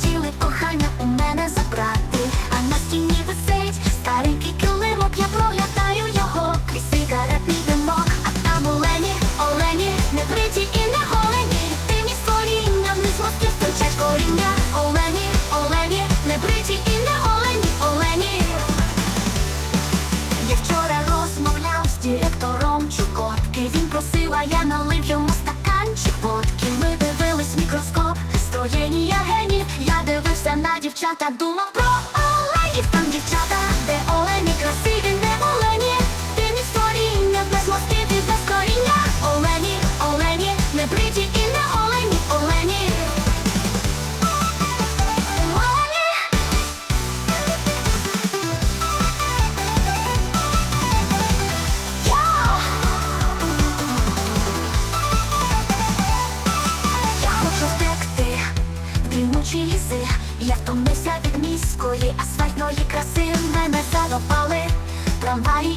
хотіли кохання у мене забрати, а на стіні висить старенький килимок, я проглядаю його крізь сигаретний димок, а там олені, олені, не бриті і не голені, ти мій вниз не злості стучать коріння, олені, олені, не бриті і не голені, олені. Я вчора розмовляв з директором Чукотки. Він просила, а я налив йому стаканчик водки. Ми дивились мікроскоп, строєння геть дивився на дівчата, думав про оленів там дівчата. Я втомився від міської асфальтної краси Мене залопали. трамваї